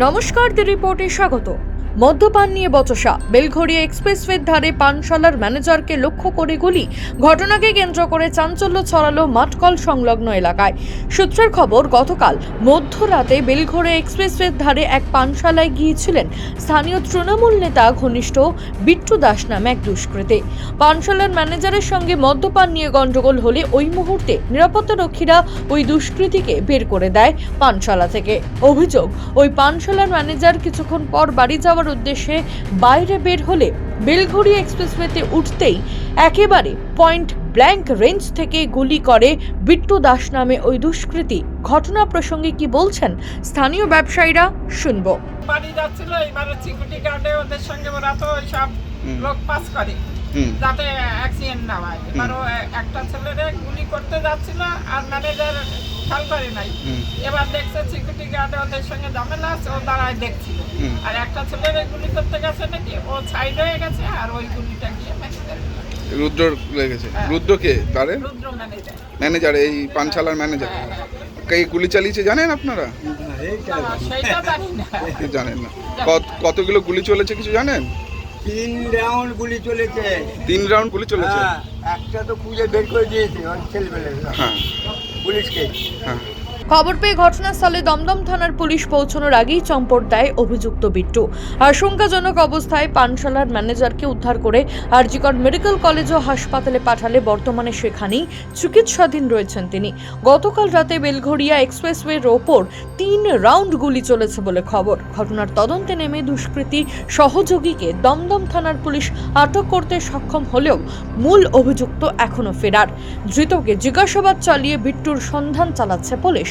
নমস্কার দি রিপোর্টে স্বাগত। মদ্যপান নিয়ে বচসা। বেলঘড়িয়া এক্সপ্রেসওয়ের ধারে পানশালার ম্যানেজারকে লক্ষ্য করে গুলি। ঘটনাকে কেন্দ্র করে চাঞ্চল্য ছড়ালো মাঠকল সংলগ্ন এলাকায়। সূত্রের খবর, গতকাল মধ্যরাতে বেলঘড়িয়া এক্সপ্রেসওয়ের ধারে এক পানশালায় গিয়েছিলেন স্থানীয় তৃণমূল নেতা ঘনিষ্ঠ বিট্টু দাস নামে এক দুষ্কৃতী। পানশালার ম্যানেজারের সঙ্গে মদ্যপান নিয়ে গন্ডগোল হলে ওই মুহূর্তে নিরাপত্তা রক্ষীরা ওই দুষ্কৃতীকে বের করে দেয় পানশালা থেকে। অভিযোগ, ওই পানশালার ম্যানেজার কিছুক্ষণ পর বাড়ি যাওয়ার উদ্দেশ্যে বাইরে বের হলে বেলঘড়ি এক্সপ্রেসওয়েতে উঠতেই একেবারে পয়েন্ট ব্ল্যাঙ্ক রেঞ্জ থেকে গুলি করে বিট্টু দাস নামে ওই দুষ্কৃতী। ঘটনা প্রসঙ্গে কি বলছেন স্থানীয় ব্যবসায়ীরা শুনব। বাড়ি যাচ্ছিল এবারে সিকিউরিটি গার্ডে ওদের সঙ্গে ওরা তো ওই সব লোক পাস করে। যাতে অ্যাক্সিডেন্ট না হয়। এবার একটা ছেলেরে গুলি করতে যাচ্ছিল আর ম্যানেজার খেয়াল করে নাই। এবার দেখছে সিকিউরিটি গার্ডে ওদের সঙ্গে ঝামেলা আছে ও দাঁড়ায় দেখছিল। আর একটা ছেলেরে গুলি করতে গেছে নাকি? ও সাইড হয়ে গেছে আর ওই গুলিটা গিয়ে ম্যানেজার রুদ্র লেগেছে। হ্যাঁ। রুদ্র কে? তারে? ম্যানেজার। ম্যানেজার এই পানশালার ম্যানেজার। কে গুলি চালিয়েছে জানেন আপনারা? জানেন না। কত কতগুলো গুলি চলেছে কিছু জানেন? তিন রাউন্ড গুলি চলেছে। তিন রাউন্ড গুলি চলেছে? হ্যাঁ, একটা তো খুঁজে বের করে দিয়েছে হ্যাঁ। পুলিশকে। হ্যাঁ। খবর পেয়ে ঘটনাস্থলে দমদম থানার পুলিশ পৌঁছানোর আগেই চম্পট দেয় অভিযুক্ত বিট্টু। আশঙ্কাজনক অবস্থায় পানশালার ম্যানেজারকে উদ্ধার করে আরজিকর মেডিকেল কলেজ ও হাসপাতালে পাঠালে বর্তমানে সেখানেই চিকিৎসাধীন রয়েছেন তিনি। গতকাল রাতে বেলঘড়িয়া এক্সপ্রেসওয়ের ওপর তিন রাউন্ড গুলি চলেছে বলে খবর। ঘটনার তদন্তে নেমে দুষ্কৃতী সহযোগীকে দমদম থানার পুলিশ আটক করতে সক্ষম হলেও মূল অভিযুক্ত এখনও ফেরার। ধৃতকে জিজ্ঞাসাবাদ চালিয়ে বিট্টুর সন্ধান চালাচ্ছে পুলিশ।